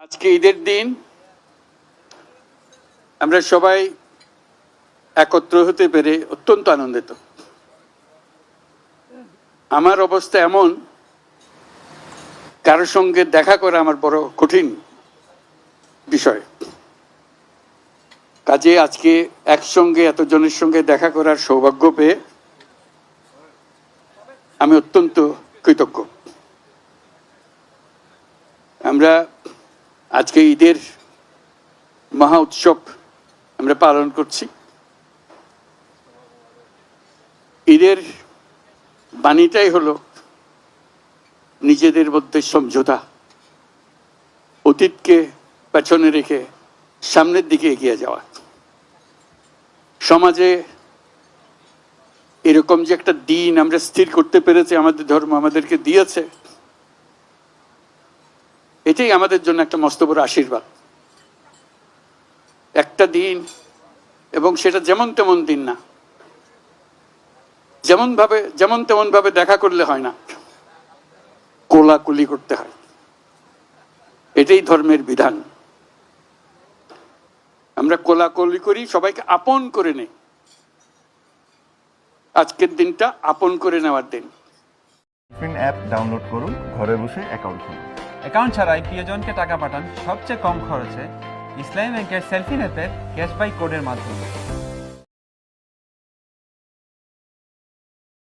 আজকে ঈদের দিন আমরা সবাই একত্র হতে পেরে অত্যন্ত আনন্দিত। আমার অবস্থা এমন কারোর সঙ্গে দেখা করা আমার বড় কঠিন বিষয়। কাজে আজকে একসঙ্গে, এতজনের সঙ্গে দেখা করার সৌভাগ্য পেয়ে আমি অত্যন্ত কৃতজ্ঞ। আমরা আজকে ঈদের মহা উৎসব আমরা পালন করছি। ঈদের বাণীটাই হলো নিজেদের মধ্যে সমঝোতা, অতীতকে পেছনে রেখে সামনের দিকে এগিয়ে যাওয়া। সমাজে এরকম যে একটা দিন আমরা স্থির করতে পেরেছি, আমাদের ধর্ম আমাদেরকে দিয়েছে এটাই আমাদের জন্য একটা মস্ত বড় আশীর্বাদ। একটা দিন, এবং সেটা যেমন তেমন দিন না। যেমন ভাবে যেমন তেমন ভাবে দেখা করলে হয় না। কোলাকুলি করতে হয়। এটাই ধর্মের বিধান। আমরা কোলাকুলি করি, সবাইকে আপন করে নেই। আজকের দিনটা আপন করে নেওয়ার দিন। অ্যাপ ডাউনলোড করুন, ঘরে বসে অ্যাকাউন্ট খুলুন। অ্যাকাউন্ট ছাড়াই প্রিয়জনকে টাকা পাঠান সবচেয়ে কম খরচে। ইসলামী ব্যাংকের সেলফি অ্যাপের ক্যাশবাই কোডের মাধ্যমে।